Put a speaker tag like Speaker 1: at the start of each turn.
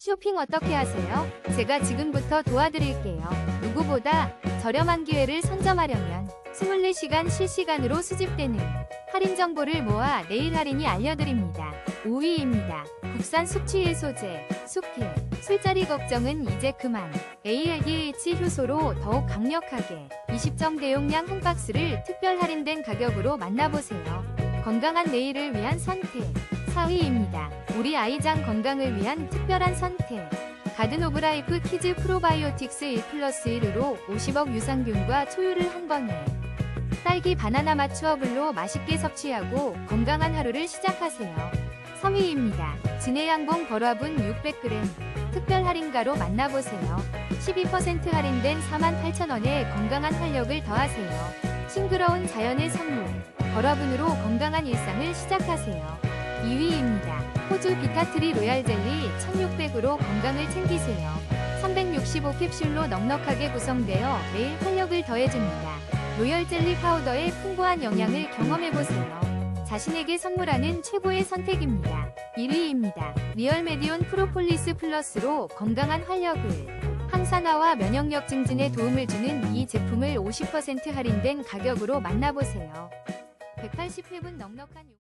Speaker 1: 쇼핑 어떻게 하세요? 제가 지금부터 도와드릴게요. 누구보다 저렴한 기회를 선점하려면 24시간 실시간으로 수집되는 할인 정보를 모아 내일 할인이 알려드립니다. 5위입니다. 국산 숙취 해소제, 숙필, 술자리 걱정은 이제 그만. ALDH 효소로 더욱 강력하게 20점 대용량 한 박스를 특별 할인된 가격으로 만나보세요. 건강한 내일을 위한 선택. 4위입니다. 우리 아이장 건강을 위한 특별한 선택. 가든 오브 라이프 키즈 프로바이오틱스 1 플러스 1으로 50억 유산균과 초유를 한 번에 딸기 바나나 맛 추어블로 맛있게 섭취하고 건강한 하루를 시작하세요. 3위입니다. 진해양봉 벌화분 600g 특별 할인가로 만나보세요. 12% 할인된 48,000원에 건강한 활력을 더하세요. 싱그러운 자연의 선물 벌화분으로 건강한 일상을 시작하세요. 2위입니다. 호주 비타트리 로얄 젤리 1600으로 건강을 챙기세요. 365캡슐로 넉넉하게 구성되어 매일 활력을 더해줍니다. 로열 젤리 파우더의 풍부한 영양을 경험해보세요. 자신에게 선물하는 최고의 선택입니다. 1위입니다. 리얼 메디온 프로폴리스 플러스로 건강한 활력을 항산화와 면역력 증진에 도움을 주는 이 제품을 50% 할인된 가격으로 만나보세요. 180회분 넉넉한 요-